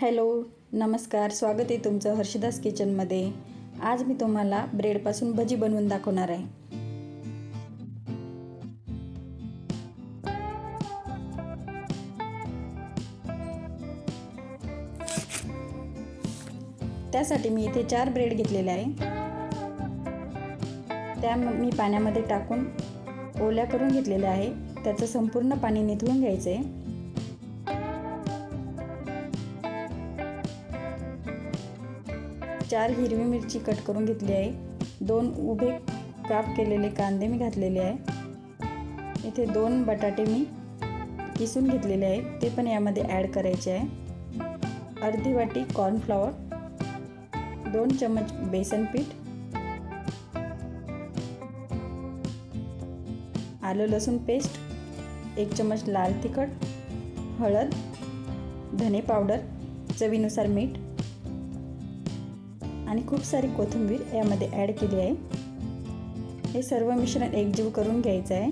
Hello नमस्कार स्वागत आहे तुमचं हर्षदास किचनमध्ये. आज मी तुम्हाला ब्रेडपासून भजी बनवून दाखवणार आहे. त्यासाठी मी इथे चार ब्रेड घेतलेले आहे. त्या मी पाण्यामध्ये टाकून ओल्या करून घेतलेल्या आहे. त्याचं संपूर्ण पाणी निथळून घ्यायचं आहे चार हिरवी मिरची कट करून घेतली आहे. दोन उभे काप केलेले कांदे मी घातलेले आहे. इथे दोन बटाटे मी किसून घेतलेले आहे ते पण यामध्ये ॲड करायचे आहे. अर्धी वाटी कॉर्नफ्लॉवर दोन चमच बेसन पीठ आलं लसूण पेस्ट एक चमच लाल तिखट हळद धने पावडर चवीनुसार मीठ आणि खूप सारी कोथिंबीर यामध्ये ॲड केली आहे. हे सर्व मिश्रण एकजीव करून घ्यायचं आहे.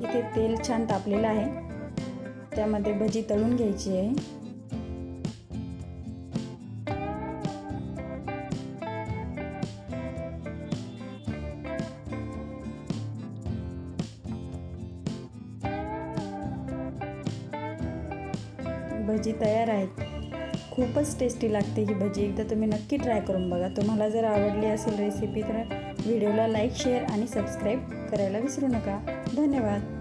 इथे तेल छान तापलेलं आहे. त्यामध्ये भजी तळून घ्यायची आहे. भजी तयार आहेत. खूपच टेस्टी लागते ही भजी. एकदा तुम्ही नक्की ट्राय करून बघा. तुम्हाला जर आवडली असेल रेसिपी तर व्हिडिओला लाईक शेअर आणि सबस्क्राईब करायला विसरू नका. धन्यवाद.